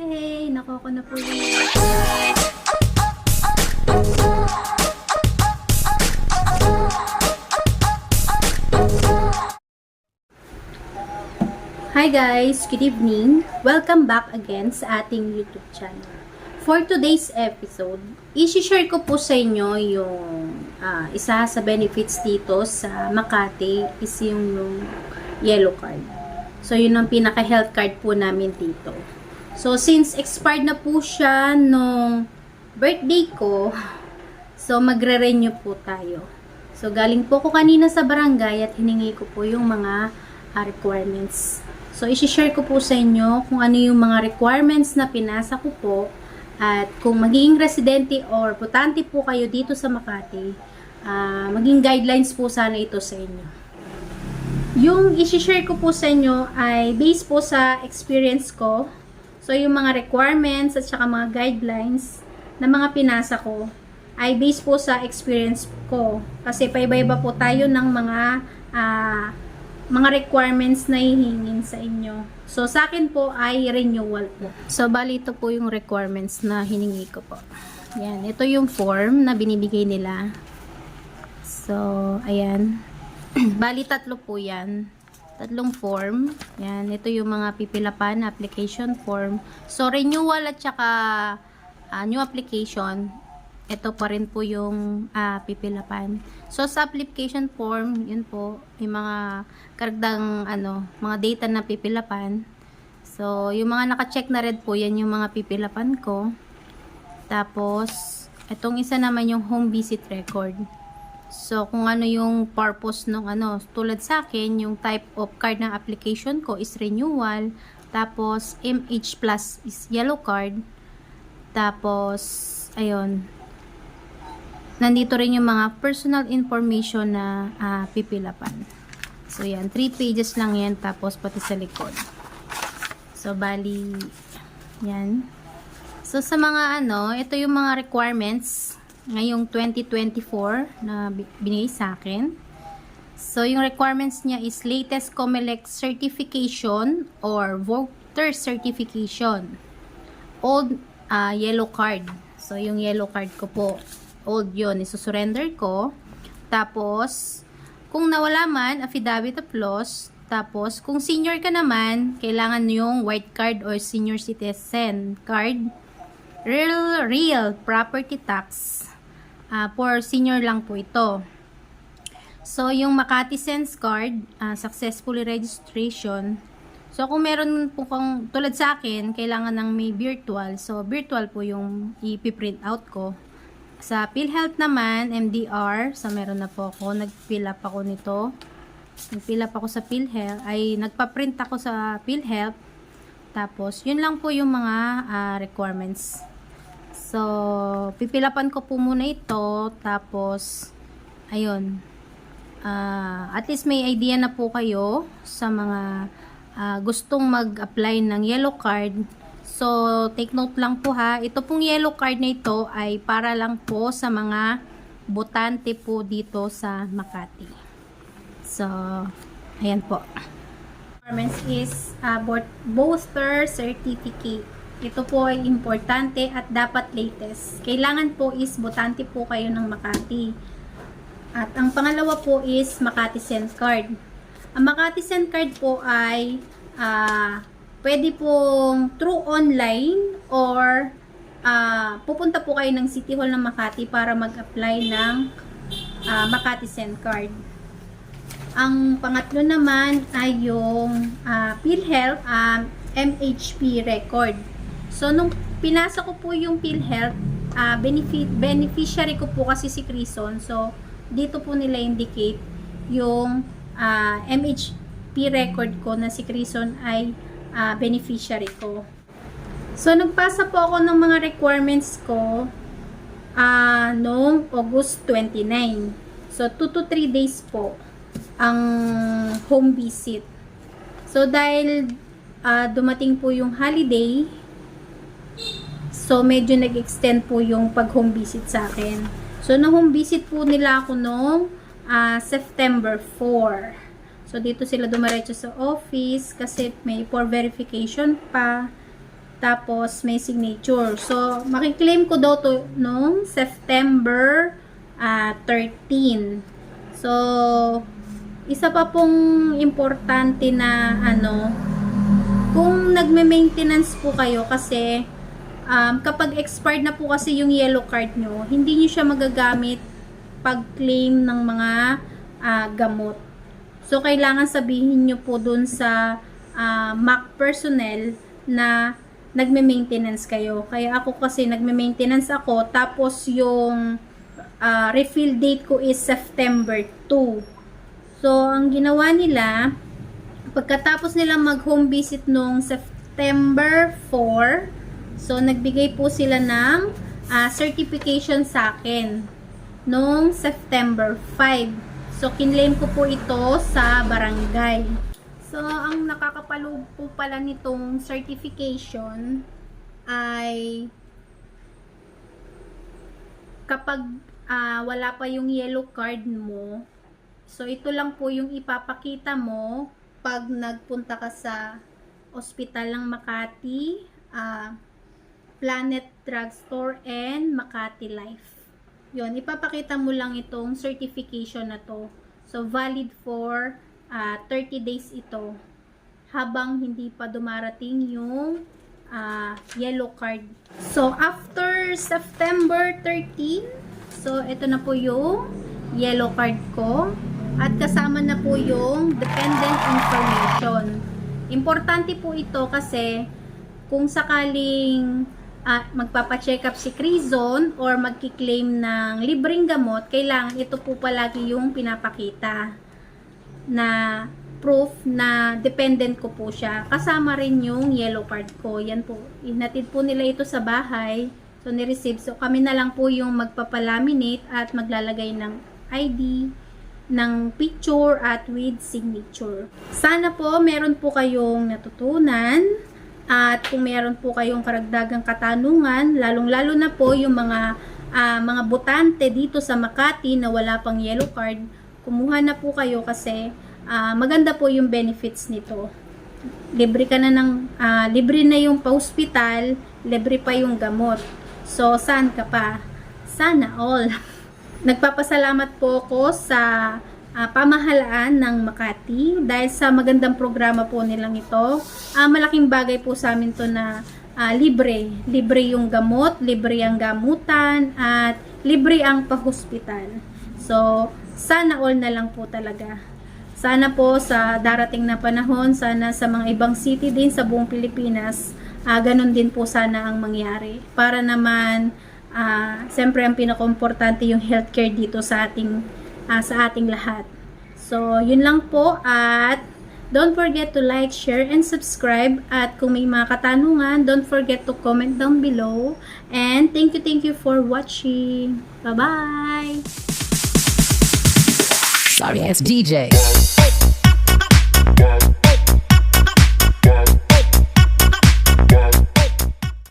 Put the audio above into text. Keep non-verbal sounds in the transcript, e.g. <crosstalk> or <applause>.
Hey, nakuha ko na po yung... Hi guys! Good evening! Welcome back again sa ating YouTube channel. For today's episode, isi-share ko po sa inyo yung ah, isa sa benefits dito sa Makati is yung, yung yellow card. So, yun ang pinaka-health card po namin dito. So, since expired na po siya nung birthday ko, so magre-renew po tayo. So, galing po ko kanina sa barangay at hiningi ko po yung mga requirements. So, isi-share ko po sa inyo kung ano yung mga requirements na pinasa ko po at kung magiging residente or putante po kayo dito sa Makati, ah, maging guidelines po sana ito sa inyo. Yung isi-share ko po sa inyo ay based po sa experience ko. So, yung mga requirements at saka mga guidelines na mga pinasa ko ay based po sa experience ko. Kasi paiba-iba po tayo ng mga ah, mga requirements na hihingin sa inyo. So, sa akin po ay renewal po. So, bali ito po yung requirements na hiningi ko po. Yan. Ito yung form na binibigay nila. So, ayan. <clears throat> bali tatlo po yan. Tatlong form. Yan. Ito yung mga pipilapan application form. So, renewal at saka ah, new application ito pa rin po yung ah, pipilapan. So, sa application form, yun po, yung mga karagdang, ano, mga data na pipilapan. So, yung mga naka-check na red po, yan yung mga pipilapan ko. Tapos, itong isa naman yung home visit record. So, kung ano yung purpose ng ano, tulad sa akin, yung type of card ng application ko is renewal. Tapos, MH plus is yellow card. Tapos, ayun, nandito rin yung mga personal information na ah, pipilapan. So, yan. 3 pages lang yan. Tapos, pati sa likod. So, bali, yan. So, sa mga ano, ito yung mga requirements ngayong 2024 na bi- binigay sa akin. So, yung requirements niya is latest COMELEC certification or voter certification. Old ah, yellow card. So, yung yellow card ko po, old yun, isusurrender ko. Tapos, kung nawala man, affidavit of loss. Tapos, kung senior ka naman, kailangan yung white card or senior citizen card. Real, real property tax. Ah, for senior lang po ito. So, yung Makati Sense card, ah, successfully registration. So, kung meron po kung, tulad sa akin, kailangan ng may virtual. So, virtual po yung ipiprint out ko. Sa PhilHealth naman, MDR, so meron na po ako, nag-fill up ako nito. Nag-fill up ako sa PhilHealth, ay nagpa-print ako sa PhilHealth. Tapos, yun lang po yung mga ah, requirements. So, pipilapan ko po muna ito, tapos, ayun, Ah, at least may idea na po kayo sa mga ah, gustong mag-apply ng yellow card. So, take note lang po ha. Ito pong yellow card na ito ay para lang po sa mga botante po dito sa Makati. So, ayan po. Requirements is uh, booster certificate. Ito po ay importante at dapat latest. Kailangan po is botante po kayo ng Makati. At ang pangalawa po is Makati Send Card. Ang Makati Send Card po ay ah, pwede pong through online or ah, pupunta po kayo ng City Hall ng Makati para mag-apply ng ah, Makati Send Card. Ang pangatlo naman ay yung ah, PhilHealth um, MHP record. So, nung pinasa ko po yung PhilHealth, ah, benefit, beneficiary ko po kasi si Crison. So, dito po nila indicate yung ah, MHP record ko na si Crison ay ah, beneficiary ko. So, nagpasa po ako ng mga requirements ko ah noong August 29. So, 2 to 3 days po ang home visit. So, dahil ah, dumating po yung holiday, so medyo nag-extend po yung pag-home visit sa akin. So, na-home visit po nila ako noong ah, September 4. So, dito sila dumiretso sa office kasi may for verification pa. Tapos, may signature. So, makiklaim ko daw to noong September ah, 13. So, isa pa pong importante na ano, kung nagme-maintenance po kayo kasi um, kapag expired na po kasi yung yellow card nyo, hindi nyo siya magagamit pag-claim ng mga ah, gamot. So, kailangan sabihin nyo po dun sa ah, MAC personnel na nagme-maintenance kayo. Kaya ako kasi nagme-maintenance ako, tapos yung ah, refill date ko is September 2. So, ang ginawa nila, pagkatapos nila mag-home visit noong September 4, so nagbigay po sila ng ah, certification sa akin noong September 5. So, kinlaim ko po ito sa barangay. So, ang nakakapaloob po pala nitong certification ay kapag ah, wala pa yung yellow card mo, so ito lang po yung ipapakita mo pag nagpunta ka sa ospital ng Makati, ah, Planet Drugstore and Makati Life. Yun, ipapakita mo lang itong certification na to. So, valid for ah, 30 days ito habang hindi pa dumarating yung ah, yellow card. So, after September 13, so ito na po yung yellow card ko at kasama na po yung dependent information. Importante po ito kasi kung sakaling ah, magpapacheck up si Crizon or magkiklaim ng libreng gamot, kailangan ito po palagi yung pinapakita na proof na dependent ko po siya. Kasama rin yung yellow card ko. Yan po. Inatid po nila ito sa bahay. So, ni-receive. So, kami na lang po yung magpapalaminate at maglalagay ng ID, ng picture at with signature. Sana po meron po kayong natutunan at kung meron po kayong karagdagang katanungan, lalong-lalo na po yung mga ah, mga botante dito sa Makati na wala pang yellow card, kumuha na po kayo kasi ah, maganda po yung benefits nito. Libre ka na ng ah, libre na yung pa-hospital, libre pa yung gamot. So, saan ka pa? Sana all. <laughs> Nagpapasalamat po ako sa ah, pamahalaan ng Makati dahil sa magandang programa po nilang ito. Ah, malaking bagay po sa amin to na ah, libre. Libre yung gamot, libre ang gamutan, at libre ang pahospital. So, sana all na lang po talaga. Sana po sa darating na panahon, sana sa mga ibang city din sa buong Pilipinas, ah, ganun din po sana ang mangyari. Para naman, ah, siyempre ang pinaka-importante yung healthcare dito sa ating, ah, sa ating lahat. So, yun lang po at don't forget to like, share, and subscribe. At kung may mga katanungan, don't forget to comment down below. And thank you, thank you for watching. Bye-bye! Sorry ass DJ.